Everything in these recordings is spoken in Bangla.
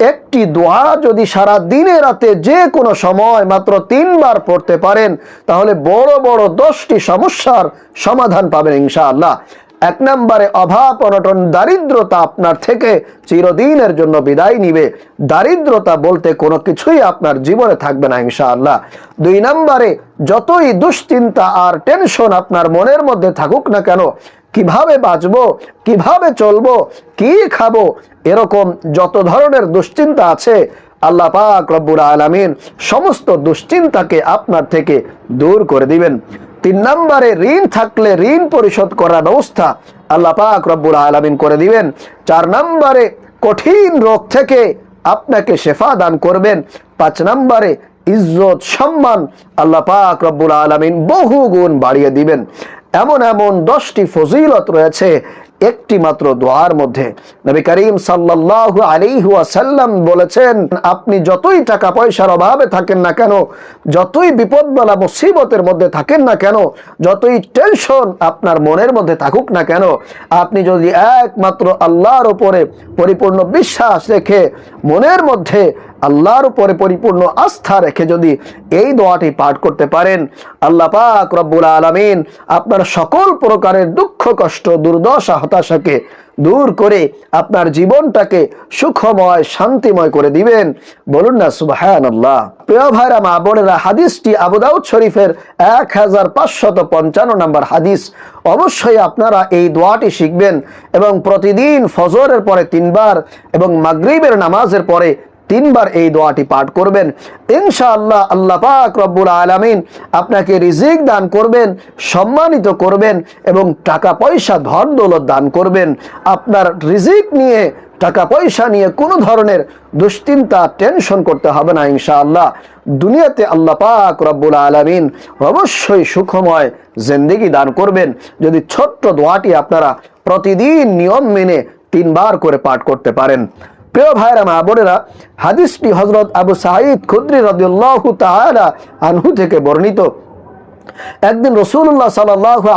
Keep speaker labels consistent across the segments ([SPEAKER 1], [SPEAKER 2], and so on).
[SPEAKER 1] একটি দোয়া যদি সারা দিনে রাতে যে কোনো সময় মাত্র তিনবার পড়তে পারেন, তাহলে বড় বড় দশটি সমস্যার সমাধান পাবেন ইনশাআল্লাহ। এক নম্বরে অভাব, অনটন, দারিদ্রতা আপনার থেকে চিরদিনের জন্য বিদায় নিবে। দারিদ্রতা বলতে কোনো কিছুই আপনার জীবনে থাকবে না ইনশাআল্লাহ। দুই নম্বরে যতই দুশ্চিন্তা আর টেনশন আপনার মনের মধ্যে থাকুক না কেন কীভাবে বাঁচবো? কীভাবে চলবো? কি খাব? এরকম যত ধরনের দুশ্চিন্তা আছে, আল্লাহ পাক রব্বুর আলামিন সমস্ত দুশ্চিন্তাকে আপনার থেকে দূর করে দিবেন। তিন নম্বরে ঋণ থাকলে ঋণ পরিশোধ করার ব্যবস্থা আল্লাহ পাক রব্বুর আলামিন করে দিবেন। চার নম্বরে কঠিন রোগ থেকে আপনাকে শেফা দান করবেন। পাঁচ নম্বরে ইজ্জত, সম্মান আল্লাহ পাক রব্বুল আলামিন বহু গুণ বাড়িয়ে দিবেন। এমন এমন দশটি ফজিলত রয়েছে একটি মাত্র দোয়ার মধ্যে। নবী করিম সাল্লাল্লাহু আলাইহি ওয়াসাল্লাম বলেছেন, আপনি যতই টাকা পয়সার অভাবে থাকেন না কেন, যতই বিপদবালা মুসিবতের মধ্যে থাকেন না কেন, যতই টেনশন আপনার মনের মধ্যে থাকুক না কেন, আপনি যদি একমাত্র আল্লাহর ওপরে পরিপূর্ণ বিশ্বাস রেখে মনের মধ্যে আল্লাহর উপরে পরিপূর্ণ আস্থা রেখে যদি এই দোয়াটি পাঠ করতে পারেন, আল্লাহ পাক রব্বুল আলামিন আপনার সকল প্রকারের দুঃখ, কষ্ট, দুর্দশা, হতাশাকে দূর করে আপনার জীবনটাকে সুখময়, শান্তিময় করে দিবেন। বলুন না সুবাহান আল্লাহ প্রিয় ভাইরা, মা বোনেরা, হাদিসটি আবুদাউদ শরীফের এক হাজার পাঁচশত পঞ্চান্ন নম্বর হাদিস। অবশ্যই আপনারা এই দোয়াটি শিখবেন এবং প্রতিদিন ফজরের পরে তিনবার এবং মাগরিবের নামাজের পরে তিনবার এই দোয়াটি পাঠ করবেন। ইনশাআল্লাহ আল্লাহ পাক রব্বুল আলামিন আপনাকে রিজিক দান করবেন, সম্মানিত করবেন এবং টাকা পয়সা ধন দৌলত দান করবেন। আপনার রিজিক নিয়ে, টাকা পয়সা নিয়ে কোনো ধরনের দুশ্চিন্তা, টেনশন করতে হবে না ইনশাআল্লাহ। দুনিয়াতে আল্লাহ পাক রব্বুল আলামিন অবশ্যই সুখময় জিন্দেগি দান করবেন। যদি ছোট্ট দোয়াটি আপনারা প্রতিদিন নিয়ম মেনে তিনবার করে পাঠ করতে পারেন। প্রিয় ভাইরা, মা বোনেরা, হাদিসটি হজরত আবু সাঈদ খুদ্রি রদিউল্লাহ তাআলা আনহু থেকে বর্ণিত। একদিন রসুল্লাহ সাল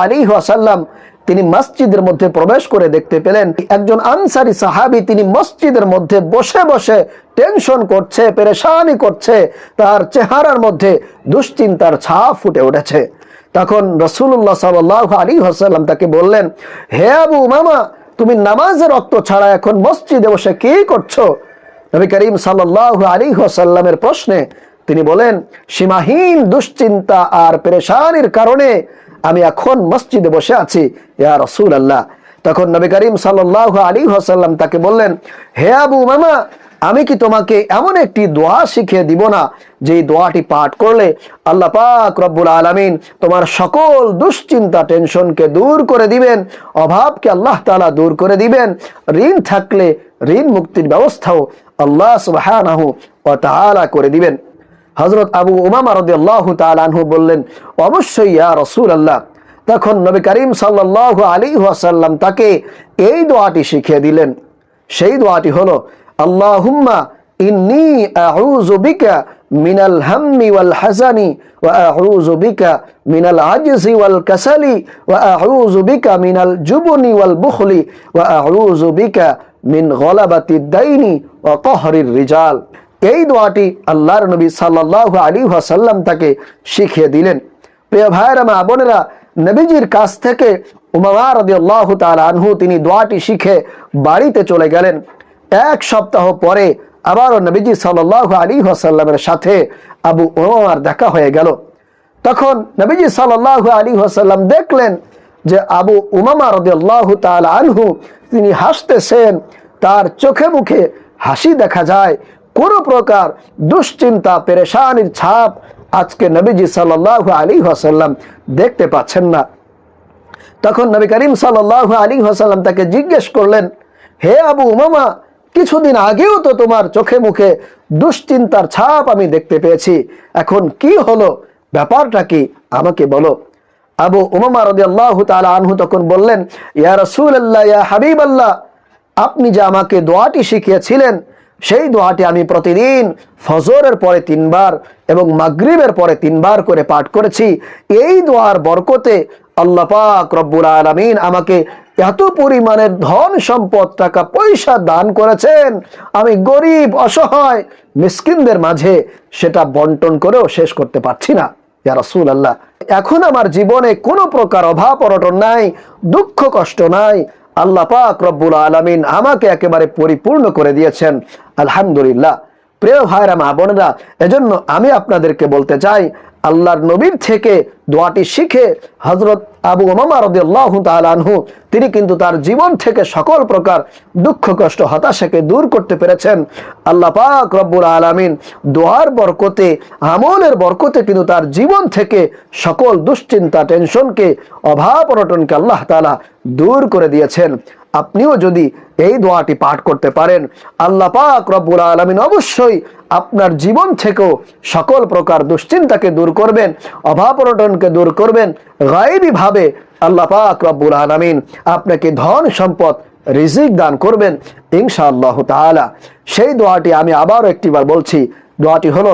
[SPEAKER 1] আলী ওয়াসাল্লাম তিনি মসজিদের মধ্যে প্রবেশ করে দেখতে পেলেন। একজন আনসারি সাহাবি তিনি মসজিদের মধ্যে বসে বসে টেনশন করছে, পেরেশানি করছে, তার চেহারার মধ্যে দুশ্চিন্তার ছাপ ফুটে উঠেছে। তখন রসুল্লাহ সাল আলী হাসাল্লাম তাকে বললেন, হে আবু মামা তুমি নামাজের রক্ত ছাড়া এখন মসজিদে বসে কি করছ? নবী করিম সাল্লাহ আলী সাল্লামের প্রশ্নে তিনি বলেন, সীমাহীন দুশ্চিন্তা আর পেরেশানির কারণে আমি এখন মসজিদে বসে আছি, ইয়া রসুল আল্লাহ তখন নবী করিম সাল্লাহ আলী হাসাল্লাম তাকে বললেন, হে আবু মামা আমি কি তোমাকে এমন একটি দোয়া শিখিয়ে দিব না যে দোয়াটি পাঠ করলে আল্লাহ পাক রব্বুল আলমিন তোমার সকল দুশ্চিন্তা, টেনশনকে দূর করে দিবেন, অভাবকে আল্লাহ তালা দূর করে দিবেন। ঋণ থাকলে ঋণ মুক্তির ব্যবস্থাও আল্লাহ তাআলা করে দিবেন। হজরত আবু উমামা রদি আল্লাহ তালু বললেন, অবশ্যই ইয়া রসুল আল্লাহ তখন নবী করিম সাল্লাহ আলী ওয়াসাল্লাম তাকে এই দোয়াটি শিখিয়ে দিলেন। সেই দোয়াটি হলো আল্লাহুম্মা ইন্নি আউযু মিনাল হাম্মি ওয়াল হাসানি মিন গলাবাতি দাইনি রিজাল। এই দোয়াটি আল্লাহর নবী সাল্লাল্লাহু আলাইহি ওয়াসাল্লাম তাকে শিখিয়ে দিলেন। প্রিয় ভাইয়েরা, মা বোনেরা, নবীজির কাছ থেকে উমামা রাদিয়াল্লাহু তাআলা আনহু তিনি দোয়াটি শিখে বাড়িতে চলে গেলেন। এক সপ্তাহ পরে আবারও নবীজি সাল্লাহ আলী আসাল্লামের সাথে আবু ওমার দেখা হয়ে গেল। তখন নবীজি সাল্লাহ আলী আসাল্লাম দেখলেন যে আবু উমামা রদিয়াল্লাহ তাল আনহু, তিনি হাসতেছেন, তার চোখে মুখে হাসি দেখা যায়। কোনো প্রকার দুশ্চিন্তা, পেরেশানির ছাপ আজকে নবীজি সাল্লাহ আলী আসাল্লাম দেখতে পাচ্ছেন না। তখন নবী করিম সাল্লাহ আলী আসাল্লাম তাকে জিজ্ঞেস করলেন, হে আবু উমামা কিছুদিন আগেও তো তোমার চোখে মুখে দুশ্চিন্তার ছাপ আমি দেখতে পেয়েছি। এখন কি হলো? ব্যাপারটা কি? আমাকে বলো। আবু উমামা রদি আল্লাহ আনহু তখন বললেন, ইয়া রসুল আল্লাহ ইয়া হাবিব আল্লাহ আপনি যে আমাকে দোয়াটি শিখিয়েছিলেন, সেই দোয়াটি আমি প্রতিদিন ফজরের পরে তিনবার এবং মাগরিবের পরে তিনবার করে পাঠ করেছি। এই দোয়ার বরকতে আল্লাহ পাক রব্বুল আলমিন আমাকে এত পরিমাণের ধন সম্পদ টাকা পয়সা দান করেছেন। আমি গরিব, অসহায়, মিসকিনদের মাঝে সেটা বন্টন করেও শেষ করতে পারছি না। ইয়া রাসূল আল্লাহ এখন আমার জীবনে কোনো প্রকার অভাব, অনটন নাই, দুঃখ, কষ্ট নাই। আল্লাহ পাক রব্বুল আলামিন আমাকে একেবারে পরিপূর্ণ করে দিয়েছেন। আলহামদুলিল্লাহ। প্রিয় ভাইরা, মা বোনেরা, এজন্য আমি আপনাদেরকে বলতে চাই, আল্লাহর নবীর থেকে দোয়াটি শিখে হজরত আবু ওমামা রদিয়াল্লাহু তাআলা আনহু, তিনি কিন্তু তার জীবন থেকে সকল প্রকার দুঃখ, কষ্ট, হতাশাকে দূর করতে পেরেছেন। আল্লাহ পাক রব্বুল আলামিন দোয়ার বরকতে, আমলের বরকতে কিন্তু তার জীবন থেকে সকল দুশ্চিন্তা, টেনশনকে, অভাব, অনটনকে আল্লাহ তালা দূর করে দিয়েছেন। আপনিও যদি এই দোয়াটি পাঠ করতে পারেন, আল্লাহ পাক রব্বুল আলমিন অবশ্যই আপনার জীবন থেকেও সকল প্রকার দুশ্চিন্তাকে দূর করবেন, অভাব অনটনকে দূর করবেন, গায়েবী ভাবে আল্লাহ পাক রব্বুল আলমিন আপনাকে ধন সম্পদ, রিজিক দান করবেন ইনশাআল্লাহ তাআলা। সেই দোয়াটি আমি আবারও একটিবার বলছি, দোয়াটি হলো